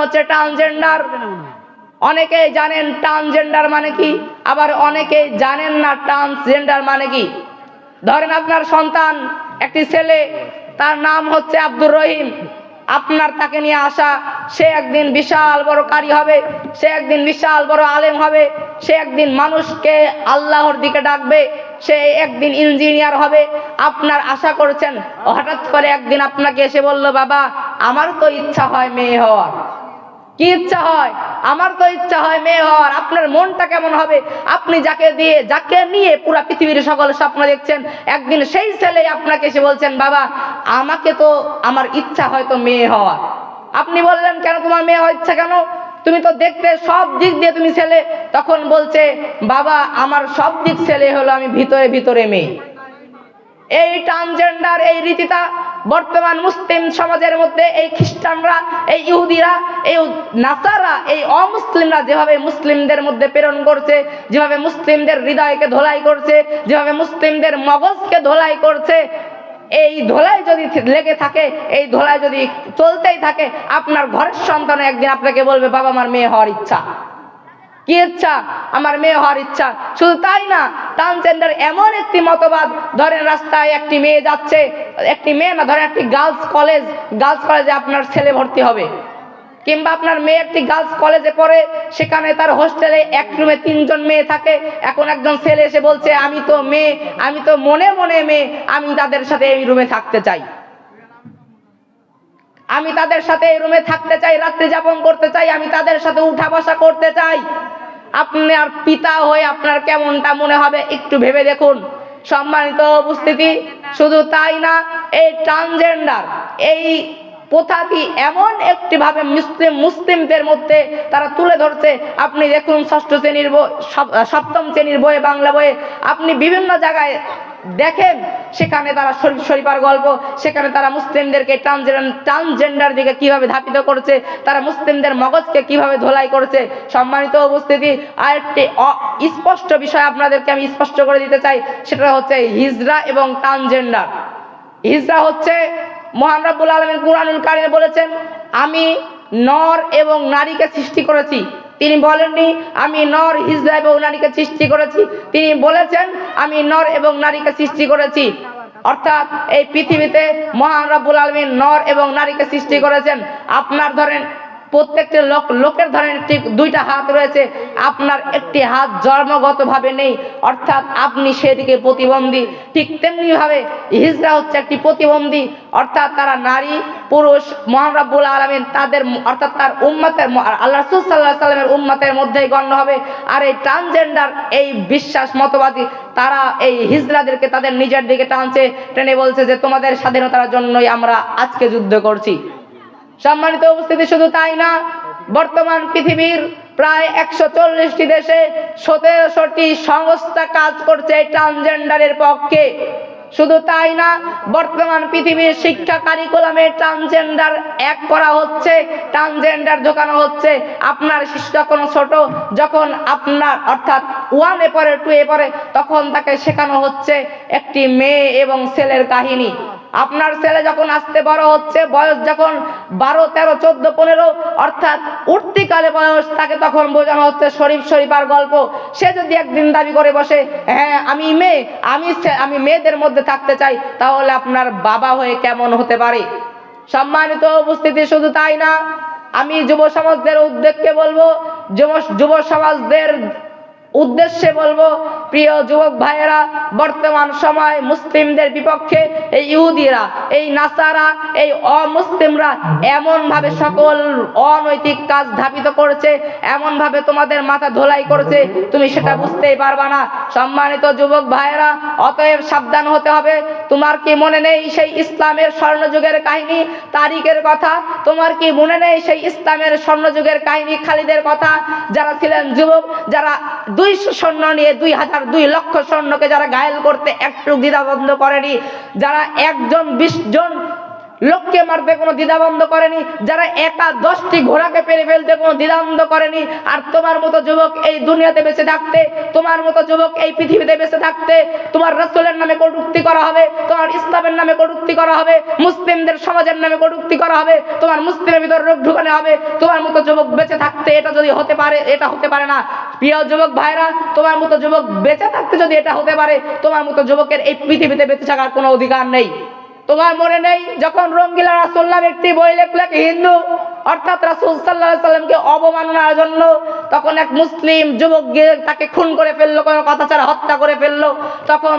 হচ্ছে ট্রান্সজেন্ডার অনেকেই জানেন ট্রান্সজেন্ডার মানে কি, আবার অনেকেই জানেন না ট্রান্সজেন্ডার মানে কি। ধরেন আপনার সন্তান, একটি ছেলে, তার নাম হচ্ছে আব্দুর রহিম। আপনার তাকে নিয়ে আসা, সে একদিন বিশাল বড় কারি হবে, সে একদিন বিশাল বড় আলেম হবে, সে একদিন মানুষকে আল্লাহর দিকে ডাকবে, সে একদিন ইঞ্জিনিয়ার হবে। আপনার আশা করছেন, হঠাৎ করে একদিন আপনাকে এসে বলল, বাবা, আমার তো ইচ্ছা হয় মেয়ে হওয়ার। কি ইচ্ছা হয়? আমার তো ইচ্ছা হয় মেয়ে হওয়ার। আপনার মনটা কেমন হবে? আপনি যাকে দিয়ে, যাকে নিয়ে পুরা পৃথিবীর সকল স্বপ্ন দেখছেন, একদিন সেই ছেলে আপনাকে এসে বলছেন, বাবা, আমাকে তো আমার ইচ্ছা হয়তো মেয়ে হওয়ার। আপনি বললেন, কেন তোমার মেয়ে হওয়ার ইচ্ছা কেন? তুমি তো দেখতে সব দিক দিয়ে তুমি ছেলে। তখন বলছে, বাবা, আমার সব দিক ছেলে হলো আমি ভিতরে ভিতরে মেয়ে। এই ট্রান্সজেন্ডার এই রীতিটা বর্তমান মুসলিম সমাজের মধ্যে এই খ্রিস্টানরা, এই ইহুদিরা, এই নাসারা, এই অমুসলিমরা যেভাবে মুসলিমদের মধ্যে প্রেরণ করছে, যেভাবে মুসলিমদের হৃদয়কে ধোলাই করছে, যেভাবে মুসলিমদের মগজকে ধোলাই করছে, এই ধোলাই যদি লেগে থাকে, এই ধোলাই যদি চলতেই থাকে, আপনার ঘরের সন্তান একদিন আপনাকে বলবে, বাবা, আমার মেয়ে হওয়ার ইচ্ছা। কি ইচ্ছা? আমার মেয়ে হওয়ার ইচ্ছা। শুধু তাই না ট্রান্সজেন্ডার এমন একটি মতবাদ, ধরেন রাস্তায় একটি মেয়ে যাচ্ছে, একটি মেয়ে না, ধরেন একটি গার্লস কলেজ গার্লস কলেজে আপনার ছেলে ভর্তি হবে। কিংবা আপনার মেয়ে একটি গার্লস কলেজে পড়ে, সেখানে তার হোস্টেলে এক রুমে তিনজন মেয়ে থাকে, এখন একজন ছেলে এসে বলছে, আমি তো মেয়ে, আমি তো মনে মনে মেয়ে, আমি তাদের সাথে এই রুমে থাকতে চাই। আমি তাদের সাথে এই রুমে থাকতে চাই, রাত্রি যাপন করতে চাই, আমি তাদের সাথে উঠা বসা করতে চাই। আপনার পিতা হয়ে আপনার কেমনটা মনে হবে একটু ভেবে দেখুন। সম্মানিত উপস্থিতি, শুধু তাই না, এই ট্রান্সজেন্ডার এই প্রথাটি এমন একটি ভাবে মুসলিম, মুসলিমদের মধ্যে তারা তুলে ধরছে। আপনি দেখুন ষষ্ঠ শ্রেণির বই সপ্তম শ্রেণির বইয়ে, বাংলা বইয়ে, আপনি বিভিন্ন জায়গায় দেখেন, সেখানে তারা শরীফ শরীফার গল্প, সেখানে তারা মুসলিমদেরকে ট্রান্সজেন্ডার দিকে কীভাবে ধাপিত করছে, তারা মুসলিমদের মগজকে কীভাবে ধোলাই করছে, সম্মানিত উপস্থিতি আর একটি স্পষ্ট বিষয় আপনাদেরকে আমি স্পষ্ট করে দিতে চাই, সেটা হচ্ছে হিজরা এবং ট্রান্সজেন্ডার হিজরা হচ্ছে, মহান রাব্বুল আলমিন কুরআনুল কারিমে বলেছেন, আমি নর এবং নারীকে সৃষ্টি করেছি। তিনি বলেননি, আমি নর হিজরা এবং নারীকে সৃষ্টি করেছি। তিনি বলেছেন, আমি নর এবং নারীকে সৃষ্টি করেছি। অর্থাৎ এই পৃথিবীতে মহান রব্বুল আলমিন নর এবং নারীকে সৃষ্টি করেছেন। আপনার ধরেন প্রত্যেকটি লোক, লোকের ধরেন ঠিক দুইটা হাত রয়েছে। আপনার একটি হাত জন্মগতভাবে নেই, অর্থাৎ আপনি সেদিকে প্রতিবন্ধী। ঠিক তেমনি ভাবে হিজরা হচ্ছে একটি প্রতিবন্ধী, অর্থাৎ তারা নারী, পুরুষ, মহান রাব্বুল আলমিন তাদের অর্থাৎ তার উম্মাতের আল্লাহ রসুল সাল্লাহ সাল্লামের উম্মাতের মধ্যেই গণ্য হবে। আর এই ট্রান্সজেন্ডার এই বিশ্বাস মতবাদী তারা এই হিজরাদেরকে তাদের নিজের দিকে টানছে। টেনে বলছে যে, তোমাদের স্বাধীনতার জন্যই আমরা আজকে যুদ্ধ করছি। সম্মানিত উপস্থিতি শুধু তাই না, বর্তমান পৃথিবীর প্রায় একশো চল্লিশটি দেশে সতেরোশোটি সংস্থা কাজ করছে ট্রান্সজেন্ডারের পক্ষে। শুধু তাই না, বর্তমান পৃথিবীর শিক্ষা কারিকুলামে ট্রান্সজেন্ডার এক করা হচ্ছে, ট্রান্সজেন্ডার ঢোকানো হচ্ছে। আপনার শিশু যখন ছোট, যখন আপনার অর্থাৎ ওয়ানে পড়ে টু এ পরে তখন তাকে শেখানো হচ্ছে একটি মেয়ে এবং ছেলের কাহিনী। আপনার ছেলে যখন আসতে বড় হচ্ছে, বয়স যখন বারো, তেরো, চোদ্দ, পনেরো, অর্থাৎ উঠতিকালে বয়স, তাকে তখন বোঝানো হচ্ছে শরীফ শরীফার গল্প। সে যদি একদিন দাবি করে বসে হ্যাঁ আমি মেয়ে, আমি আমি মেয়েদের মধ্যে থাকতে চাই, তাহলে আপনার বাবা হয়ে কেমন হতে পারে? সম্মানিত উপস্থিতি শুধু তাই না, আমি যুব সমাজদের উদ্যোগকে বলব, যুব যুব সমাজদের উদ্দেশ্যে বলব প্রিয় যুবক ভাইয়েরা, বর্তমান সময় মুসলিমদের বিপক্ষে এই ইহুদিরা, এই নাসারা, এই অমুসলিমরা এমন ভাবে সকল অনৈতিক কাজ ধাপিত করেছে এমন ভাবে তোমাদের মাথা ধোলাই করেছে, তুমি সেটা বুঝতেই পারবা না। সম্মানিত যুবক ভাইয়েরা, অতএব সাবধান হতে হবে। তোমার কি মনে নেই সেই ইসলামের স্বর্ণযুগের কাহিনী, তারিখের কথা? তোমার কি মনে নেই সেই ইসলামের স্বর্ণযুগের কাহিনী, খালিদের কথা? যারা ছিলেন যুবক, যারা দুইশো স্বর্ণ নিয়ে দুই হাজার দুই লক্ষ সৈন্যকে যারা ঘায়েল করতে একটু দ্বিধাবন্ধ করেনি যারা একজন বিশ জন লোককে মারতে কোনো দ্বিধাবন্ধ করেনি, যারা একা দশটি ঘোড়াকে পেরে ফেলতে কোনো দ্বিধাবন্ধ করেনি, আর তোমার মতো যুবক এই দুনিয়াতে বেঁচে থাকতে, তোমার মতো যুবক এই পৃথিবীতে বেঁচে থাকতে, তোমার রসুলের নামে কটুক্তি করা হবে, তোমার ইসলামের নামে কটুক্তি করা হবে, মুসলিমদের সমাজের নামে কটুক্তি করা হবে, তোমার মুসলিমের ভিতর রোগ ঢুকানো হবে, তোমার মতো যুবক বেঁচে থাকতে এটা যদি হতে পারে, এটা হতে পারে না। প্রিয় যুবক ভাইরা, তোমার মতো যুবক বেঁচে থাকতে যদি এটা হতে পারে, তোমার মতো যুবকের এই পৃথিবীতে বেঁচে থাকার কোনো অধিকার নেই। তোমার মনে নেই যখন রঙ্গিলা রাসুল্লাহ একটি বই লেখলেন হিন্দু? অর্থাৎ রাসুল সাল্লাহ সাল্লামকে অবমাননার জন্য তখন এক মুসলিম যুবক গিয়ে তাকে খুন করে ফেলল, কোনো কথা ছাড়া হত্যা করে ফেলল। তখন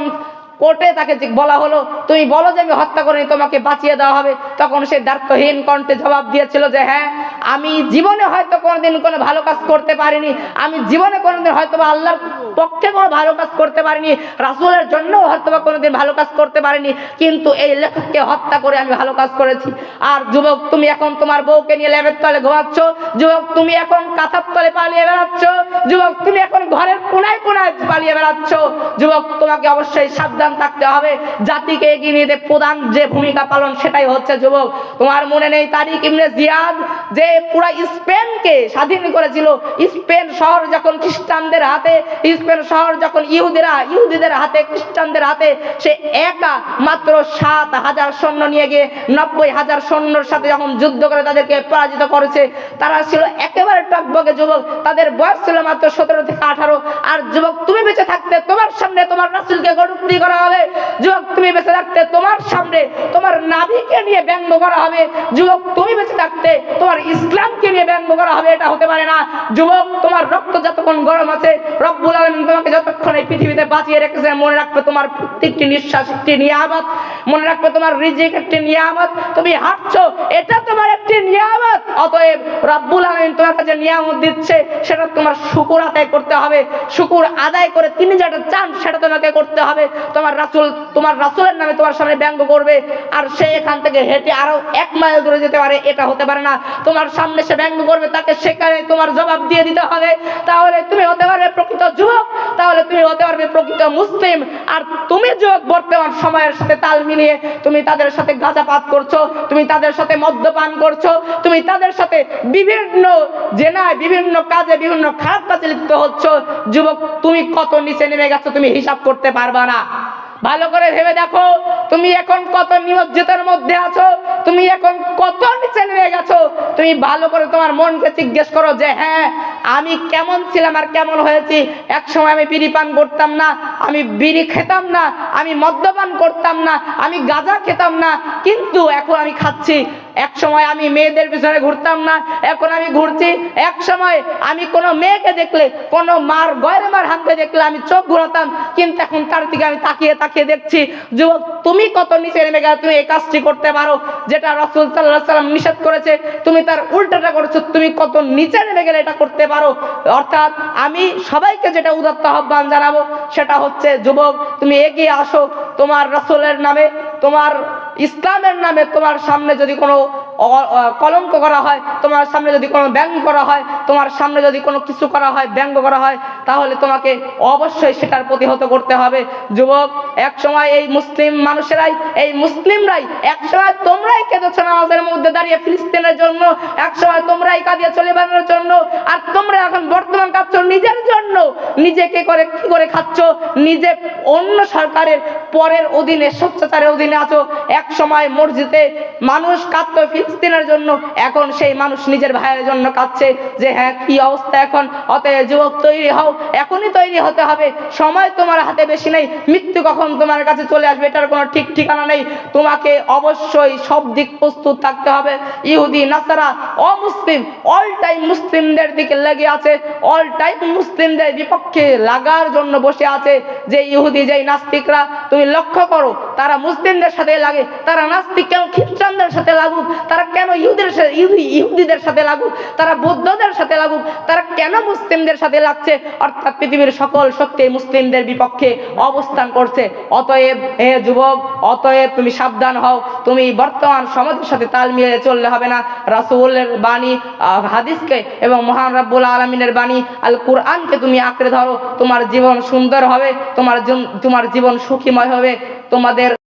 কোর্টে তাকে বলা হলো, তুমি বলো যে আমি হত্যা করিনি, তোমাকে বাঁচিয়ে দেওয়া হবে। তখন সে দার্থহীন কণ্ঠে জবাব দিয়েছিল যে হ্যাঁ আমি জীবনে হয়তো কোনোদিন কোনো ভালো কাজ করতে পারিনি। আমি জীবনে কোনোদিন হয়তো বা আল্লাহর পক্ষে কোনো ভালো কাজ করতে পারিনি। রাসুলের জন্য হয়তো বা কোনোদিন ভালো কাজ করতে পারিনি। কিন্তু এই লেখককে হত্যা করে আমি ভালো কাজ করেছি। আর যুবক, তুমি এখন তোমার বউকে নিয়ে লেবের তলে ঘুমাচ্ছ। যুবক, তুমি এখন কাঁথার তলে পালিয়ে বেড়াচ্ছ। যুবক, তুমি এখন ঘরের কোনায় কোনায় পালিয়ে বেড়াচ্ছ। যুবক, তোমাকে অবশ্যই সাবধান থাকতে হবে। জাতিকে এগিয়ে নিতে প্রধান যে ভূমিকা পালন সেটাই হচ্ছে যুবক। তোমার মনে নেই তারিক ইমনে জিয়াদ যে পুরা স্পেনকে স্বাধীন করেছিল? স্পেন শহর যখন খ্রিস্টানদের হাতে, স্পেন শহর যখন ইহুদিরা, ইহুদিদের হাতে, খ্রিস্টানদের হাতে, সে একা মাত্র সাত হাজার সৈন্য নিয়ে গিয়ে, নব্বই হাজার সৈন্যর সাথে যখন যুদ্ধ করে তাদেরকে পরাজিত করেছে, তারা ছিল একেবারে টকবগে যুবক। তাদের বয়স ছিল মাত্র সতেরো থেকে আঠারো। আর যুবক, তুমি বেঁচে থাকতে তোমার সামনে তোমার রাসুলকে গড়ুক্তি করা হবে যুবক, তুমি বেঁচে থাকতে তোমার সামনে তোমার নাভিকে নিয়ে ব্যঙ্গ করা হবে। যুবক, তুমি বেঁচে থাকতে তোমার ইসলামকে নিয়ে ব্যঙ্গ করা হবে, এটা হতে পারে না। যুবক, তোমার রক্ত যতক্ষণ গরম আছে, রব্বুল আলমিন তোমাকে যতক্ষণ এই পৃথিবীতে বাঁচিয়ে রেখেছে, মনে রাখবে তোমার প্রত্যেকটি নিঃশ্বাস, একটি নিয়ামত। মনে রাখবে তোমার রিজিক, একটি নিয়ামত। তুমি হাঁটছো, এটা তোমার একটি নিয়ামত। অতএব রব্বুল আলমিন তোমার কাছে নিয়ামত দিচ্ছে, সেটা তোমার শুকুর আদায় করতে হবে। শুকুর আদায় করে তিনি যেটা চান, সেটা তোমাকে করতে হবে। তোমার রাসুল, তোমার রাসুলের নামে তোমার সামনে ব্যঙ্গ করবে, আর সে এখান থেকে হেঁটে আরও এক মাইল দূরে যেতে পারে, এটা হতে পারে না। তোমার সামনে সে ব্যঙ্গ করবে, তাকে সেখানে তোমার জবাব দিয়ে দিতে হবে। তাহলে তুমি হতে পারবে প্রকৃত যুবক, তাহলে তুমি হতে পারবে প্রকৃত মুসলিম। আর তুমি যুবক, বর্তমান সময়ের সাথে তাল মিলিয়ে তুমি তাদের সাথে গাঁজাপাত করছ, তুমি তাদের সাথে মদ্যপান করছ, তুমি তাদের সাথে বিভিন্ন জেনায়, বিভিন্ন কাজে, বিভিন্ন খারাপ কাজে লিপ্ত হচ্ছ। যুবক, তুমি কত নিচে নেমে গেছো তুমি হিসাব করতে পারবা না। ভালো করে ভেবে দেখো, তুমি এখন কত নিমজ্জিতের মধ্যে আছো, তুমি এখন কত নিচে নেমে গেছো, তুমি ভালো করে তোমার মনকে জিজ্ঞেস করো যে হ্যাঁ আমি কেমন ছিলাম আর কেমন হয়েছি? এক সময় আমি বিড়ি পান করতাম না, আমি বিড়ি খেতাম না, আমি মদ্যপান করতাম না, আমি গাঁজা খেতাম না, কিন্তু এখন আমি খাচ্ছি। এক সময় আমি মেয়েদের পিছনে ঘুরতাম না, এখন আমি ঘুরছি। এক সময় আমি কোনো মেয়েকে দেখলে, কোনো মার, গয়ের মার হাতে দেখলে আমি চোখ ঘুরাতাম, কিন্তু এখন তার দিকে আমি তাকিয়ে তাকিয়ে দেখছি, যুবক, তুমি কত নিচে নেমে গেলে, তুমি এই কাজটি করতে পারো, যেটা রসুল সাল্লাহ সাল্লাম নিষেধ করেছে, তুমি তার উল্টাটা করেছ, তুমি কত নিচে নেমে গেলে এটা করতে পারো। অর্থাৎ আমি সবাইকে যেটা উদাত্ত আহ্বান জানাব, সেটা হচ্ছে, যুবক, তুমি এগিয়ে আসো, তোমার রসুলের নামে তোমার ইসলামের নামে তোমার সামনে যদি কোনো কলঙ্ক করা হয়, তোমার সামনে যদি কোনো ব্যঙ্গ করা হয়, তোমার সামনে যদি কোনো কিছু করা হয়, ব্যঙ্গ করা হয় তাহলে তোমাকে অবশ্যই সেটার প্রতিহত করতে হবে। যুবক এক সময় এই মুসলিম মানুষেরাই, এই মুসলিমরাই এক সময় তোমরাই কেঁদেছ নামাজের মধ্যে দাঁড়িয়ে ফিলিস্তিনের জন্য এক সময় তোমরাই কাঁদিয়ে চলে বেড়ানোর জন্য, আর তোমরা এখন বর্তমান কাঁদছ নিজের জন্য। নিজেকে করে, কি করে খাচ্ছ? নিজে অন্য সরকারের পরের অধীনে স্বচ্ছতারের অধীনে আছো। এক সময় মসজিদে মানুষ কাঁদত ফিলিস্তিনের জন্য, এখন সেই মানুষ নিজের ভাইয়ের জন্য কাঁদছে যে হ্যাঁ কি অবস্থা এখন? অতএব যুবক, তৈরি হও। এখনই তৈরি হতে হবে। সময় তোমার হাতে বেশি নেই। মৃত্যু কখন তোমার কাছে চলে আসবে এটার কোনো ঠিক ঠিকানা নেই। তোমাকে অবশ্যই সব দিক প্রস্তুত থাকতে হবে। ইহুদি, নাসারা, অমুসলিম অল টাইম মুসলিমদের দিকে লেগে আছে। অল টাইম মুসলিমদের বিপক্ষে লাগার জন্য বসে আছে যে ইহুদি যেই নাস্তিকরা। তুমি লক্ষ্য করো, তারা মুসলিমদের সাথে লাগে, তারা নাস্তিক কেন খ্রিস্টানদের সাথে লাগুক? তারা কেন ইহুদের সাথে, ইহুদি, ইহুদিদের সাথে লাগুক? তারা বৌদ্ধদের সাথে লাগুক? তারা কেন মুসলিমদের সাথে লাগছে? অর্থাৎ পৃথিবীর সকল শক্তি মুসলিমদের বিপক্ষে অবস্থান করছে। অতএব হে যুবক, অতএব তুমি সাবধান হও। তুমি বর্তমান সমাজের সাথে তাল মিলিয়ে চললে হবে না। রাসূলের বাণী হাদিসকে এবং মহান রাব্বুল আলমিনের বাণী আল কোরআনকে তুমি আঁকড়ে ধরো। তোমার জীবন সুন্দর হবে, তোমার তোমার জীবন সুখীময় হবে। তোমাদের